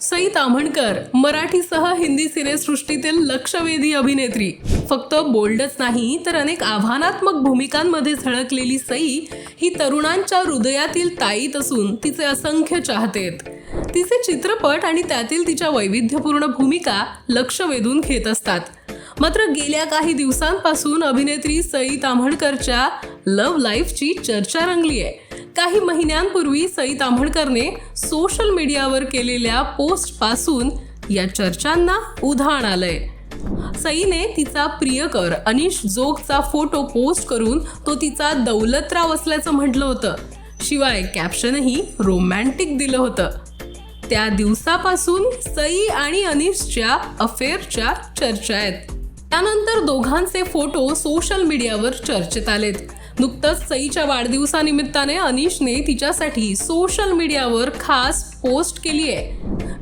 सई ताम्हणकर मराठीसह हिंदी सिनेसृष्टीतील लक्षवेधी अभिनेत्री. फक्त बोल्डच नाही तर अनेक आव्हानात्मक भूमिकांमध्ये झळकलेली सई ही तरुणांच्या हृदयातील ताईत असून तिचे असंख्य चाहतेत. तिचे चित्रपट आणि त्यातील तिच्या वैविध्यपूर्ण भूमिका लक्ष वेधून घेत असतात. मात्र गेल्या काही दिवसांपासून अभिनेत्री सई ताम्हणकरच्या लव्ह लाईफची चर्चा रंगली आहे काही महिन्यांपूर्वी सई ताम्हणकरने सोशल मीडियावर केलेल्या पोस्टपासून या चर्चांना उधाण आलंय. सईने तिचा प्रियकर अनिश जोगचा फोटो पोस्ट करून तो तिचा दौलतराव असल्याचं म्हटलं होतं. शिवाय कॅप्शनही रोमॅन्टिक दिलं होतं. त्या दिवसापासून सई आणि अनिशच्या अफेअरच्या चर्चा आहेत. त्यानंतर दोघांचे फोटो सोशल मीडियावर चर्चेत आलेत. नुकतंच सईच्या वाढदिवसानिमित्ताने अनिशने तिच्यासाठी सोशल मीडियावर खास पोस्ट केली आहे.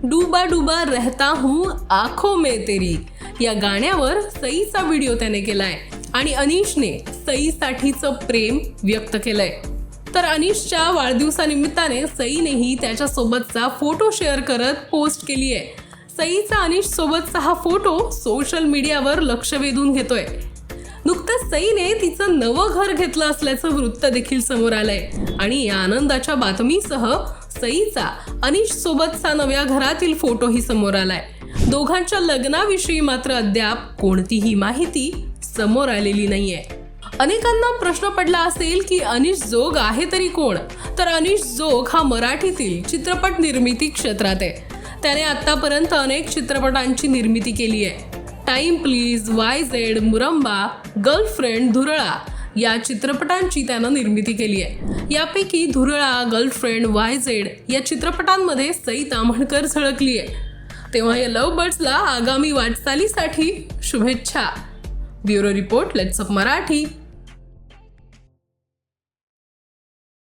डुबा डुबा रहता हूँ आखो में तेरी. या गाण्यावर सईचा व्हिडिओ त्याने केलाय आणि अनिशने सईसाठीचं प्रेम व्यक्त केलंय. तर अनिशच्या वाढदिवसानिमित्ताने सईनेही त्याच्यासोबतचा फोटो शेअर करत पोस्ट केली आहे. सईचा अनिश सोबतचा हा फोटो सोशल मीडियावर लक्ष वेधून घेतोय. नुकतंच सईने तिचं नवं घर घेतलं असल्याचं वृत्त देखील समोर आलंय. आणि या आनंदाच्या बातमीसह सईचा अनिश सोबतचा नव्या घरातील फोटोही समोर आलाय. दोघांच्या लग्नाविषयी मात्र अद्याप कोणतीही माहिती समोर आलेली नाहीये. अनेकांना प्रश्न पडला असेल की अनिश जोग आहे तरी कोण? तर अनिश जोग हा मराठीतील चित्रपट निर्मिती क्षेत्रात आहे. त्याने आतापर्यंत अनेक चित्रपटांची निर्मिती केली आहे time please Y Z Muramba girlfriend Dhurala या चित्रपटांची त्यानं निर्मिती केली आहे. यापैकी धुरळा गर्लफ्रेंड वाय झेड या चित्रपटांमध्ये सई ताम्हणकर झळकली आहे. तेव्हा या लव बर्ड्सला आगामी वाटचालीसाठी शुभेच्छा. Bureau report LetsUpp Marathi.